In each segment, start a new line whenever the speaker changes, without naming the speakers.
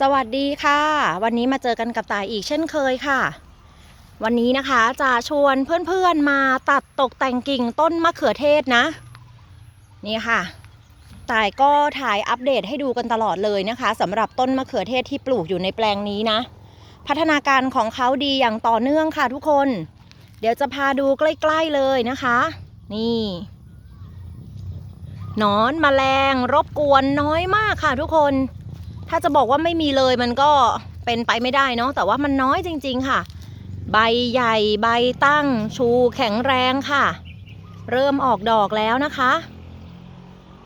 สวัสดีค่ะ วันนี้มาเจอกันกับตายอีกเช่นเคยค่ะ วันนี้นะคะจะชวนเพื่อนๆมาตัดตกแต่งกิ่งต้นมะเขือเทศนะ นี่ค่ะตายก็ถ่ายอัปเดตให้ดูกันตลอดเลยนะคะสำหรับต้นมะเขือเทศที่ปลูกอยู่ในแปลงนี้นะ พัฒนาการของเขาดีอย่างต่อเนื่องค่ะทุกคน เดี๋ยวจะพาดูใกล้ๆเลยนะคะ นี่หนอนแมลงรบกวนน้อยมากค่ะทุกคน ถ้าจะบอกว่าไม่มีเลยมันก็เป็นไปไม่ได้เนาะแต่ว่ามันน้อยจริง ๆ ค่ะ ใบใหญ่ใบตั้ง ชูแข็งแรงค่ะ เริ่มออกดอกแล้วนะคะ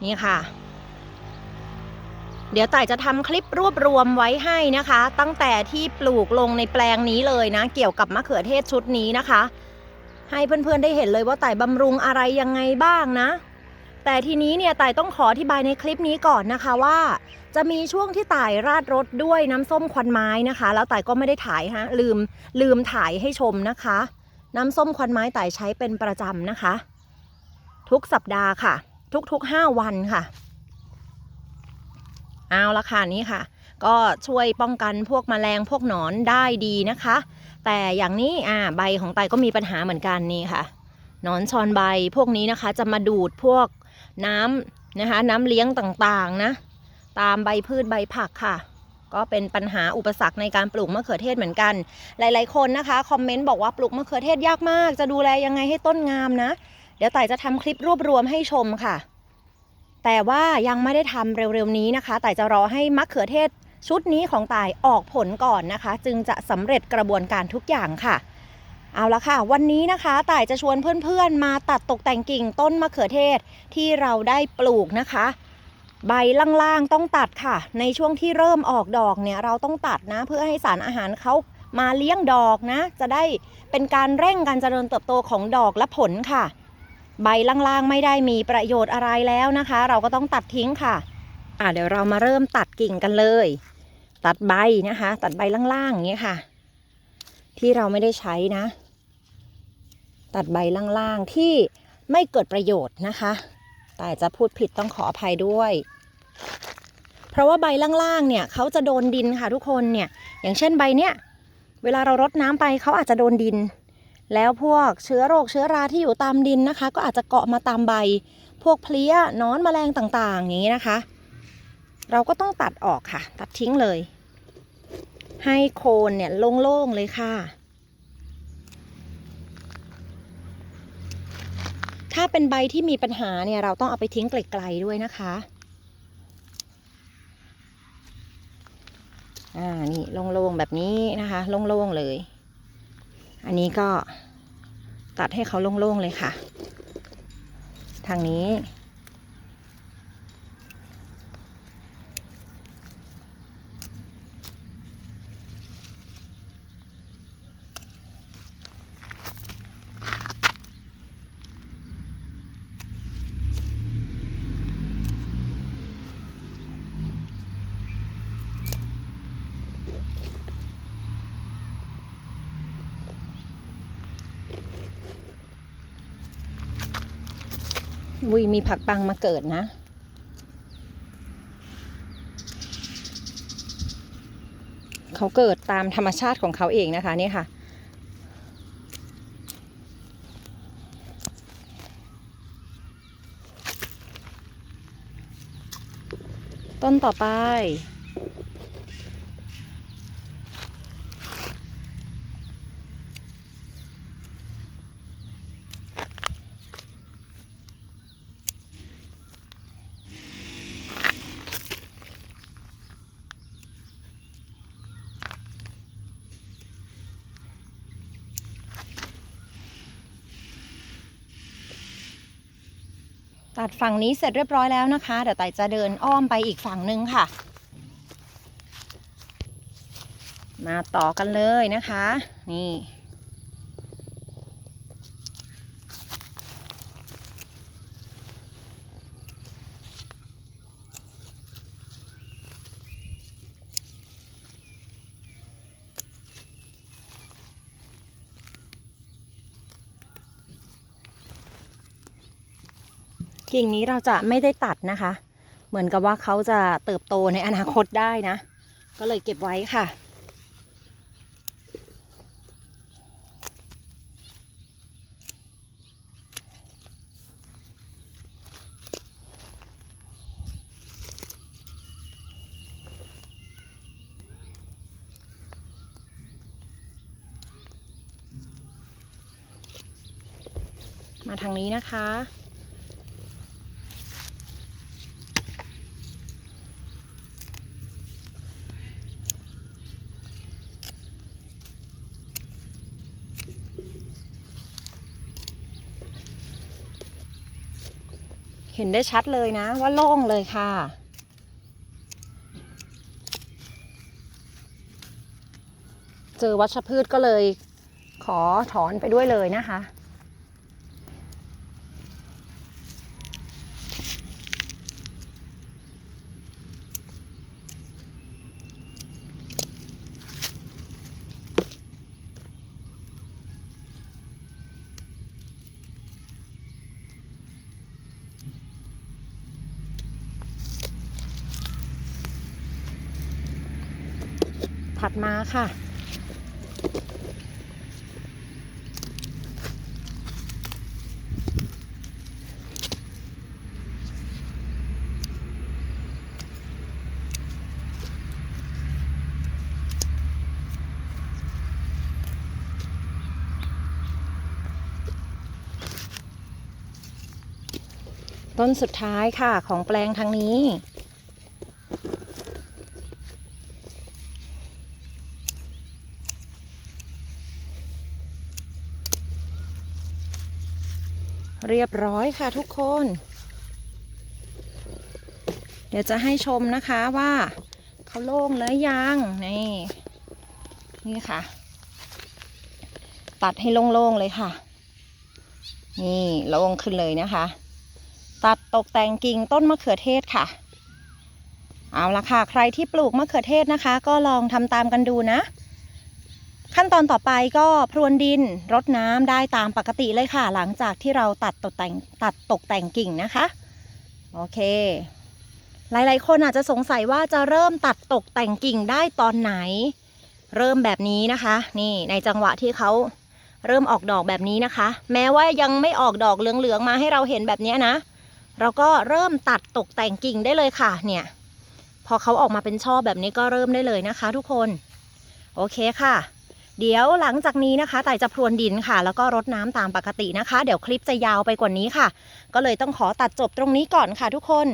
นี่ค่ะ เดี๋ยวต่ายจะทำคลิปรวบรวมไว้ให้นะคะ ตั้งแต่ที่ปลูกลงในแปลงนี้เลยนะ เกี่ยวกับมะเขือเทศชุดนี้นะคะ ให้เพื่อนๆได้เห็นเลยว่าต่ายบำรุงอะไรยังไงบ้างนะ แต่ทีนี้เนี่ยต่ายต้องขออธิบายในคลิปนี้ก่อนนะคะว่า จะมีช่วงที่ต่ายราดรถด้วยน้ำส้มควันไม้นะคะ แล้วต่ายก็ไม่ได้ถ่ายฮะลืมลืมถ่ายให้ชมนะคะ น้ำส้มควันไม้ต่ายใช้เป็นประจำนะคะ ทุกสัปดาห์ค่ะ ทุกๆห้าวันค่ะ เอาละค่ะนี่ค่ะ ก็ช่วยป้องกันพวกแมลงพวกหนอนได้ดีนะคะ แต่อย่างนี้อ่าใบของไตก็มีปัญหาเหมือนกันนี่ค่ะหนอนชอนใบพวกนี้นะคะจะมาดูดพวก น้ำนะคะน้ำเลี้ยงต่างๆนะตามใบพืชใบผักค่ะ ก็เป็นปัญหาอุปสรรคในการปลูกมะเขือเทศเหมือนกัน หลายๆคนนะคะคอมเมนต์บอกว่าปลูกมะเขือเทศยากมาก จะดูแลยังไงให้ต้นงามนะ เดี๋ยวไต่จะทำคลิปรวบรวมให้ชมค่ะ แต่ว่ายังไม่ได้ทำเร็วๆนี้นะคะไต่จะรอให้มะเขือเทศชุดนี้ของไต่ออกผลก่อนนะคะ จึงจะสำเร็จกระบวนการทุกอย่างค่ะ เอาละค่ะ วันนี้นะคะต่ายจะชวนเพื่อนๆ มาตัดตกแต่งกิ่งต้นมะเขือเทศที่เราได้ปลูกนะคะ ใบล่างๆต้องตัดค่ะ ในช่วงที่เริ่มออกดอกเนี่ยเราต้องตัดนะ เพื่อให้สารอาหารเขามาเลี้ยงดอกนะ จะได้เป็นการเร่งการเจริญเติบโตของดอกและผลค่ะ ใบล่างๆไม่ได้มีประโยชน์อะไรแล้วนะคะ เราก็ต้องตัดทิ้งค่ะอ่าเดี๋ยวเรามาเริ่มตัดกิ่งกันเลย ตัดใบนะคะ ตัดใบล่างๆอย่างเงี้ยค่ะ ที่เราไม่ได้ใช้นะ ตัดใบล่างๆที่ไม่เกิดประโยชน์นะคะ แต่จะพูดผิดต้องขออภัยด้วย เพราะว่าใบล่างๆเนี่ยเขาจะโดนดินค่ะทุกคนเนี่ยอย่างเช่นใบเนี้ยเวลาเรารดน้ำไปเขาอาจจะโดนดิน แล้วพวกเชื้อโรคเชื้อราที่อยู่ตามดินนะคะ ก็อาจจะเกาะมาตามใบ พวกเพลี้ยนอนแมลงต่างๆ อย่างนี้นะคะ เราก็ต้องตัดออกค่ะ ตัดทิ้งเลย ให้โคนเนี่ยโล่งๆเลยค่ะ ถ้าเป็นใบที่มีปัญหาเนี่ยเราต้องเอาไปทิ้งไกลๆด้วยนะคะอ่านี่โล่งๆแบบนี้นะคะโล่งๆเลย อันนี้ก็ตัดให้เขาโล่งๆเลยค่ะ ทางนี้ วุยมีผักปังมาเกิดนะ เขาเกิดตามธรรมชาติของเขาเองนะคะนี่ค่ะ ต้นต่อไป ตัดฝั่งนี้เสร็จเรียบร้อยแล้วนะคะ เดี๋ยวไต่จะเดินอ้อมไปอีกฝั่งนึงค่ะ มาต่อกันเลยนะคะ นี่ กิ่งนี้เราจะไม่ได้ตัดนะคะ เหมือนกับว่าเขาจะเติบโตในอนาคตได้นะ ก็เลยเก็บไว้ค่ะ มาทางนี้นะคะ เห็นได้ชัดเลยนะว่าโล่งเลยค่ะ เจอวัชพืชก็เลยขอถอนไปด้วยเลยนะคะ ถัดมาค่ะ ต้นสุดท้ายค่ะของแปลงทางนี้ เรียบร้อยค่ะทุกคน เดี๋ยวจะให้ชมนะคะว่าเขาโล่งแล้วยังนี่นี่ค่ะ ตัดให้โล่งๆเลยค่ะ นี่โล่งขึ้นเลยนะคะ ตัดตกแต่งกิ่งต้นมะเขือเทศค่ะ เอาละค่ะ ใครที่ปลูกมะเขือเทศนะคะ ก็ลองทำตามกันดูนะ ขั้นตอนต่อไปก็พรวนดินรดน้ำได้ตามปกติเลยค่ะ หลังจากที่เราตัดตกแต่งตัดตกแต่งกิ่งนะคะ โอเค หลายๆ คนอาจจะสงสัยว่าจะเริ่มตัดตกแต่งกิ่งได้ตอนไหน เริ่มแบบนี้นะคะ นี่ในจังหวะที่เขาเริ่มออกดอกแบบนี้นะคะ แม้ว่ายังไม่ออกดอกเหลืองๆมาให้เราเห็นแบบนี้นะ เราก็เริ่มตัดตกแต่งกิ่งได้เลยค่ะ เนี่ย พอเขาออกมาเป็นช่อแบบนี้ก็เริ่มได้เลยนะคะ ทุกคน โอเคค่ะ เดี๋ยวหลังจากนี้นะคะต่ายจะพรวนดินค่ะ แล้วก็รดน้ำตามปกตินะคะ เดี๋ยวคลิปจะยาวไปกว่านี้ค่ะ ก็เลยต้องขอตัดจบตรงนี้ก่อนค่ะทุกคน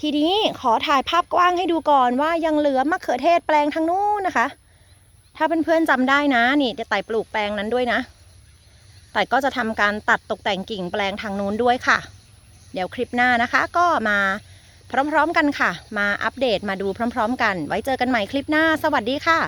ทีนี้ขอถ่ายภาพกว้างให้ดูก่อนว่ายังเหลือมะเขือเทศแปลงทางนู้นนะคะ ถ้าเพื่อนๆจำได้นะนี่จะไต่ปลูกแปลงนั้นด้วยนะไต่ก็จะทำการตัดตกแต่งกิ่งแปลงทางนู้นด้วยค่ะ เดี๋ยวคลิปหน้านะคะ ก็มาพร้อมๆกันค่ะ มาอัปเดตมาดูพร้อม ๆ กัน ไว้เจอกันใหม่คลิปหน้า สวัสดีค่ะ